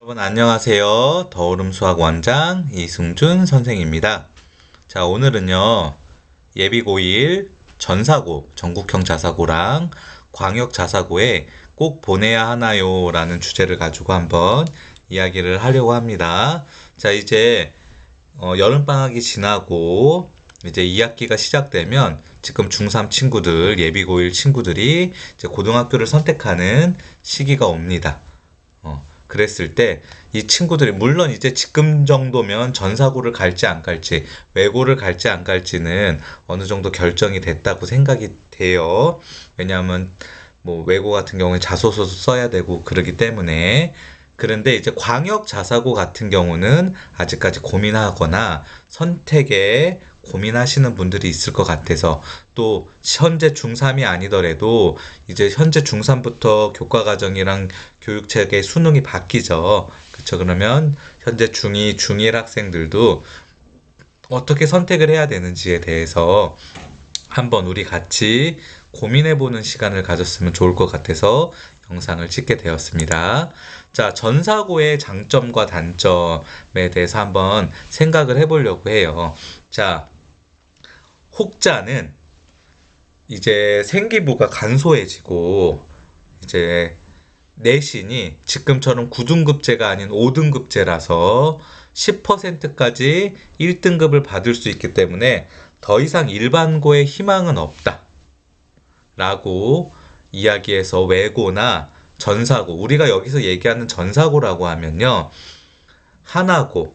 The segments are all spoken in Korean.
여러분 안녕하세요. 더오름 수학 원장 이승준 선생입니다. 자, 오늘은요. 예비 고1 전사고, 전국형 자사고랑 광역 자사고에 꼭 보내야 하나요? 라는 주제를 가지고 한번 이야기를 하려고 합니다. 자, 이제 어, 여름방학이 지나고 이제 2학기가 시작되면 지금 중3 친구들, 예비 고1 친구들이 이제 고등학교를 선택하는 시기가 옵니다. 어, 그랬을 때 이 친구들이 물론 이제 지금 정도면 전사고를 갈지 안 갈지 외고를 갈지 안 갈지는 어느 정도 결정이 됐다고 생각이 돼요. 왜냐하면 뭐 외고 같은 경우에 자소서도 써야 되고 그러기 때문에 그런데 이제 광역 자사고 같은 경우는 아직까지 고민하거나 선택에 고민하시는 분들이 있을 것 같아서 또 현재 중3이 아니더라도 이제 현재 중3부터 교과 과정이랑 교육 체계 수능이 바뀌죠. 그쵸? 그러면 현재 중2, 중1 학생들도 어떻게 선택을 해야 되는지에 대해서 한번 우리 같이 고민해보는 시간을 가졌으면 좋을 것 같아서 영상을 찍게 되었습니다. 자, 전사고의 장점과 단점에 대해서 한번 생각을 해보려고 해요. 자, 혹자는 이제 생기부가 간소해지고 이제 내신이 지금처럼 9등급제가 아닌 5등급제라서 10%까지 1등급을 받을 수 있기 때문에 더 이상 일반고에 희망은 없다. 라고 이야기해서 외고나 전사고, 우리가 여기서 얘기하는 전사고라고 하면요. 하나고,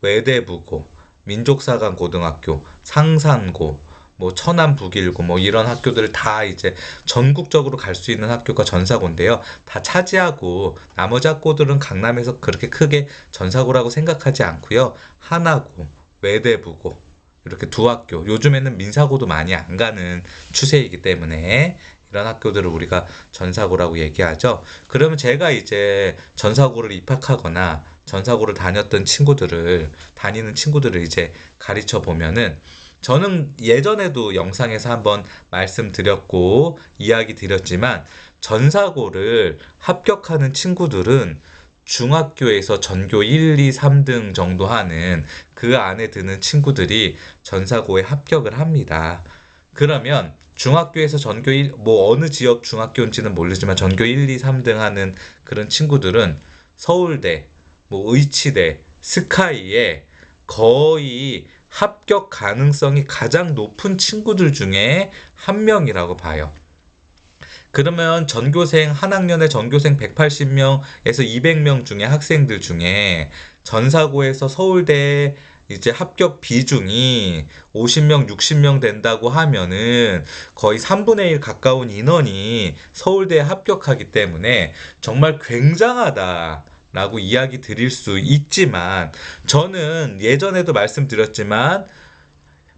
외대부고, 민족사관 고등학교, 상산고, 뭐 천안 북일고 뭐 이런 학교들 다 이제 전국적으로 갈 수 있는 학교가 전사고인데요. 다 차지하고 나머지 학교들은 강남에서 그렇게 크게 전사고라고 생각하지 않고요. 하나고, 외대부고 이렇게 두 학교. 요즘에는 민사고도 많이 안 가는 추세이기 때문에 이런 학교들을 우리가 전사고라고 얘기하죠. 그러면 제가 이제 전사고를 입학하거나 전사고를 다녔던 친구들을 다니는 친구들을 이제 가르쳐 보면은 저는 예전에도 영상에서 한번 말씀드렸고 이야기 드렸지만 전사고를 합격하는 친구들은 중학교에서 전교 1, 2, 3등 정도 하는 그 안에 드는 친구들이 전사고에 합격을 합니다. 그러면 중학교에서 전교 1, 뭐 어느 지역 중학교인지는 모르지만 전교 1, 2, 3등 하는 그런 친구들은 서울대, 뭐 의치대, 스카이에 거의 합격 가능성이 가장 높은 친구들 중에 한 명이라고 봐요. 그러면 전교생 한 학년에 전교생 180명에서 200명 중에 학생들 중에 전사고에서 서울대 이제 합격 비중이 50명, 60명 된다고 하면은 거의 3분의 1 가까운 인원이 서울대에 합격하기 때문에 정말 굉장하다. 라고 이야기 드릴 수 있지만 저는 예전에도 말씀드렸지만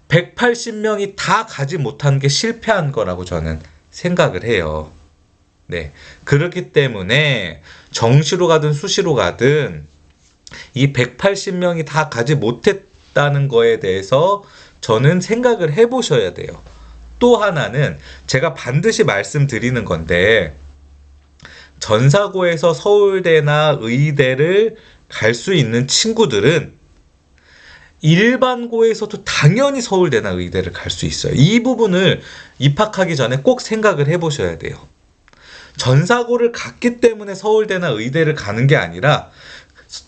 180명이 다 가지 못한 게 실패한 거라고 저는 생각을 해요. 네. 그렇기 때문에 정시로 가든 수시로 가든 이 180명이 다 가지 못했다는 거에 대해서 저는 생각을 해 보셔야 돼요. 또 하나는 제가 반드시 말씀드리는 건데 전사고에서 서울대나 의대를 갈 수 있는 친구들은 일반고에서도 당연히 서울대나 의대를 갈 수 있어요. 이 부분을 입학하기 전에 꼭 생각을 해 보셔야 돼요. 전사고를 갔기 때문에 서울대나 의대를 가는 게 아니라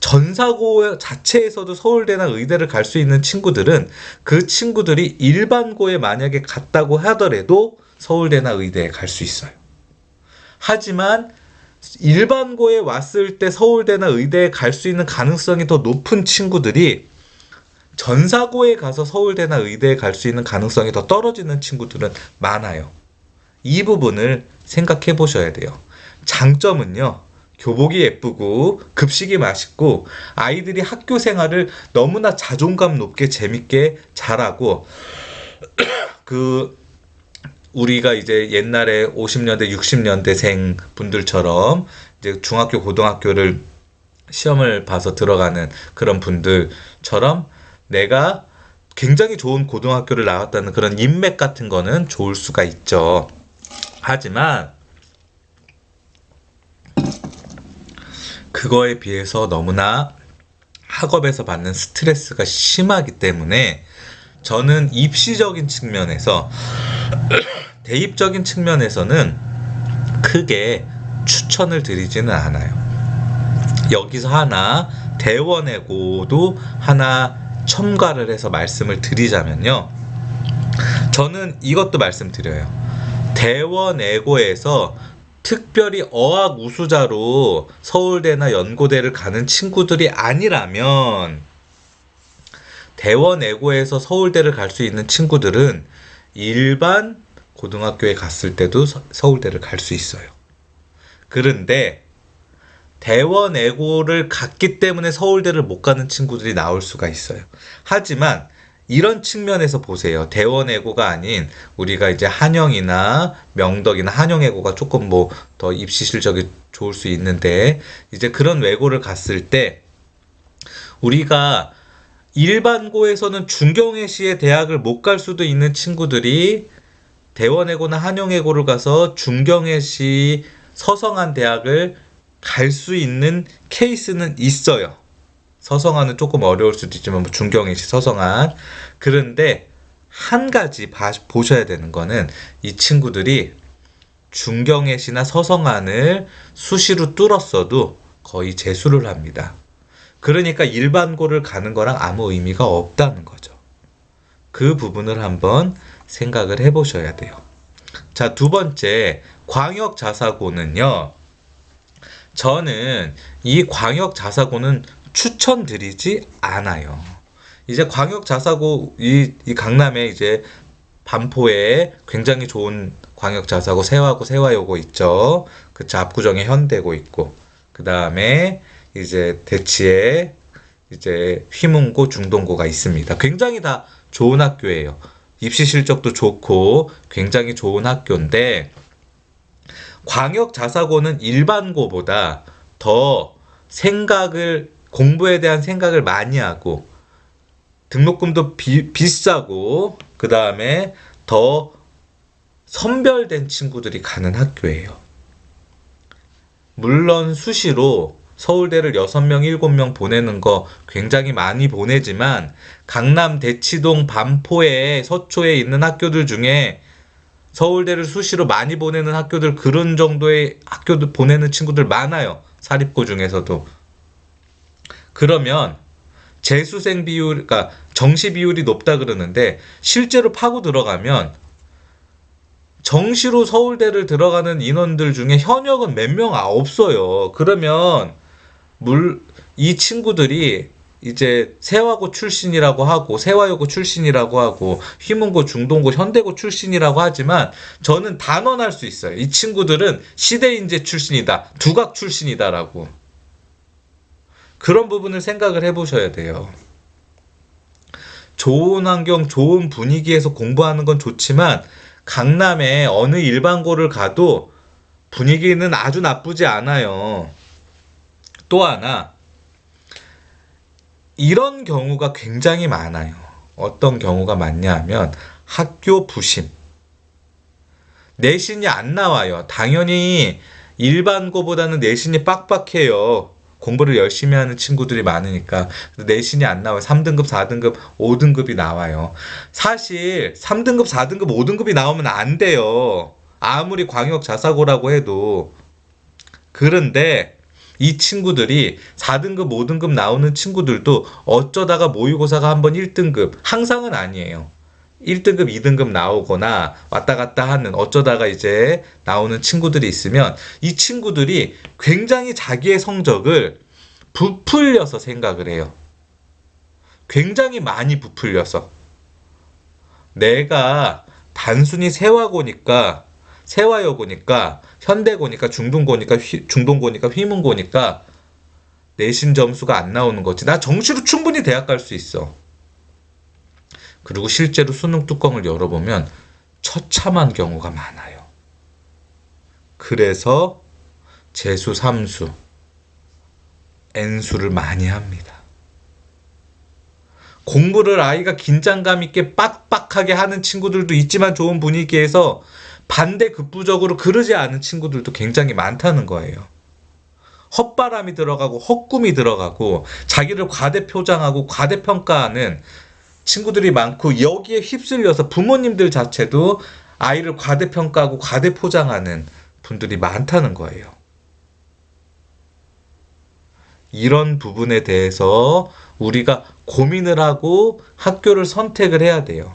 전사고 자체에서도 서울대나 의대를 갈 수 있는 친구들은 그 친구들이 일반고에 만약에 갔다고 하더라도 서울대나 의대에 갈 수 있어요. 하지만 일반고에 왔을 때 서울대나 의대에 갈 수 있는 가능성이 더 높은 친구들이 전사고에 가서 서울대나 의대에 갈 수 있는 가능성이 더 떨어지는 친구들은 많아요. 이 부분을 생각해 보셔야 돼요. 장점은요. 교복이 예쁘고 급식이 맛있고 아이들이 학교 생활을 너무나 자존감 높게 재밌게 잘하고 그 우리가 이제 옛날에 50년대 60년대생 분들처럼 이제 중학교 고등학교를 시험을 봐서 들어가는 그런 분들처럼 내가 굉장히 좋은 고등학교를 나왔다는 그런 인맥 같은 거는 좋을 수가 있죠. 하지만 그거에 비해서 너무나 학업에서 받는 스트레스가 심하기 때문에 저는 입시적인 측면에서 대입적인 측면에서는 크게 추천을 드리지는 않아요. 여기서 하나 대원외고도 하나 첨가를 해서 말씀을 드리자면요. 저는 이것도 말씀드려요. 대원외고에서 특별히 어학 우수자로 서울대나 연고대를 가는 친구들이 아니라면 대원외고에서 서울대를 갈 수 있는 친구들은 일반 고등학교에 갔을 때도 서- 서울대를 갈 수 있어요. 그런데 대원외고를 갔기 때문에 서울대를 못 가는 친구들이 나올 수가 있어요. 하지만 이런 측면에서 보세요. 대원외고가 아닌 우리가 이제 한영이나 명덕이나 한영외고가 조금 뭐 더 입시 실적이 좋을 수 있는데 이제 그런 외고를 갔을 때 우리가 일반고에서는 중경외시의 대학을 못 갈 수도 있는 친구들이 대원외고나 한영외고를 가서 중경외시 서성한 대학을 갈 수 있는 케이스는 있어요. 서성한은 조금 어려울 수도 있지만 뭐 중경외시 서성한 그런데 한 가지 봐, 보셔야 되는 거는 이 친구들이 중경외시나 서성한을 수시로 뚫었어도 거의 재수를 합니다. 그러니까 일반고를 가는 거랑 아무 의미가 없다는 거죠. 그 부분을 한번 생각을 해보셔야 돼요. 자, 두 번째, 광역 자사고는요. 저는 이 광역 자사고는 추천드리지 않아요. 이제 광역 자사고 이, 이 강남에 이제 반포에 굉장히 좋은 광역 자사고 세화고 세화여고 있죠. 그 압구정에 현대고 있고 그 다음에 이제 대치에 이제 휘문고 중동고가 있습니다. 굉장히 다 좋은 학교예요. 입시 실적도 좋고 굉장히 좋은 학교인데 광역 자사고는 일반고보다 더 생각을 공부에 대한 생각을 많이 하고 등록금도 비, 비싸고 그 다음에 더 선별된 친구들이 가는 학교예요. 물론 수시로 서울대를 6명, 7명 보내는 거 굉장히 많이 보내지만 강남 대치동 반포에 서초에 있는 학교들 중에 서울대를 수시로 많이 보내는 학교들 그런 정도의 학교들 보내는 친구들 많아요. 사립고 중에서도. 그러면 재수생 비율, 그러니까 정시 비율이 높다 그러는데 실제로 파고 들어가면 정시로 서울대를 들어가는 인원들 중에 현역은 몇 명 없어요. 그러면 물, 이 친구들이 이제 세화고 출신이라고 하고 세화여고 출신이라고 하고 휘문고 중동고 현대고 출신이라고 하지만 저는 단언할 수 있어요. 이 친구들은 시대인재 출신이다. 두각 출신이다라고. 그런 부분을 생각을 해 보셔야 돼요. 좋은 환경, 좋은 분위기에서 공부하는 건 좋지만 강남에 어느 일반고를 가도 분위기는 아주 나쁘지 않아요. 또 하나, 이런 경우가 굉장히 많아요. 어떤 경우가 많냐 하면 학교 부심. 내신이 안 나와요. 당연히 일반고보다는 내신이 빡빡해요. 공부를 열심히 하는 친구들이 많으니까 내신이 안 나와요. 3등급, 4등급, 5등급이 나와요. 사실 3등급, 4등급, 5등급이 나오면 안 돼요. 아무리 광역 자사고라고 해도 그런데 이 친구들이 4등급, 5등급 나오는 친구들도 어쩌다가 모의고사가 한번 1등급, 항상은 아니에요. 1등급, 2등급 나오거나 왔다 갔다 하는 어쩌다가 이제 나오는 친구들이 있으면 이 친구들이 굉장히 자기의 성적을 부풀려서 생각을 해요. 굉장히 많이 부풀려서. 내가 단순히 세화고니까 세화여고니까 현대고니까 중동고니까 휘, 중동고니까 휘문고니까 내신 점수가 안 나오는 거지. 나 정시로 충분히 대학 갈 수 있어. 그리고 실제로 수능 뚜껑을 열어보면 처참한 경우가 많아요. 그래서 재수, 삼수, N수를 많이 합니다. 공부를 아이가 긴장감 있게 빡빡하게 하는 친구들도 있지만 좋은 분위기에서 반대 급부적으로 그러지 않은 친구들도 굉장히 많다는 거예요. 헛바람이 들어가고 헛꿈이 들어가고 자기를 과대 표장하고 과대 평가하는 친구들이 많고 여기에 휩쓸려서 부모님들 자체도 아이를 과대 평가하고 과대 포장하는 분들이 많다는 거예요. 이런 부분에 대해서 우리가 고민을 하고 학교를 선택을 해야 돼요.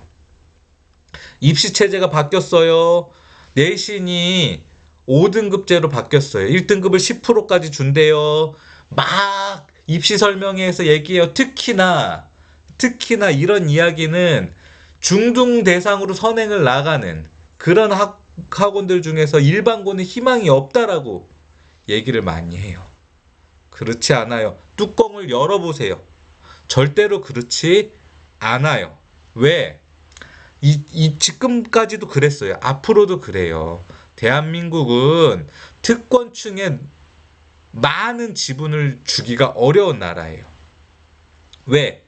입시 체제가 바뀌었어요. 내신이 5등급제로 바뀌었어요. 1등급을 10%까지 준대요. 막 입시 설명회에서 얘기해요. 특히나 특히나 이런 이야기는 중등 대상으로 선행을 나가는 그런 학, 학원들 중에서 일반고는 희망이 없다라고 얘기를 많이 해요. 그렇지 않아요. 뚜껑을 열어보세요. 절대로 그렇지 않아요. 왜? 이, 이 지금까지도 그랬어요. 앞으로도 그래요. 대한민국은 특권층에 많은 지분을 주기가 어려운 나라예요. 왜?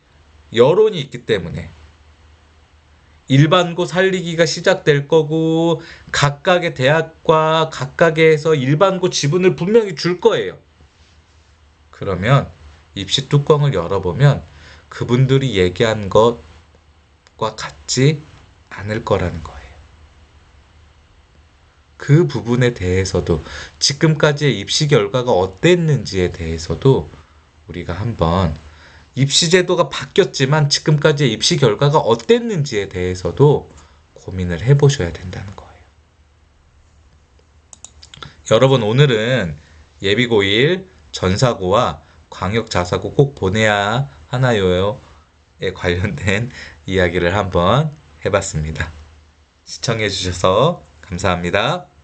여론이 있기 때문에. 일반고 살리기가 시작될 거고, 각각의 대학과 각각에서 일반고 지분을 분명히 줄 거예요. 그러면 입시 뚜껑을 열어보면 그분들이 얘기한 것과 같지 않을 거라는 거예요. 그 부분에 대해서도 지금까지의 입시 결과가 어땠는지에 대해서도 우리가 한번 입시 제도가 바뀌었지만 지금까지의 입시 결과가 어땠는지에 대해서도 고민을 해 보셔야 된다는 거예요. 여러분 오늘은 예비고 1 전사고와 광역 자사고 꼭 보내야 하나요에 관련된 이야기를 한번 해봤습니다. 시청해 주셔서 감사합니다.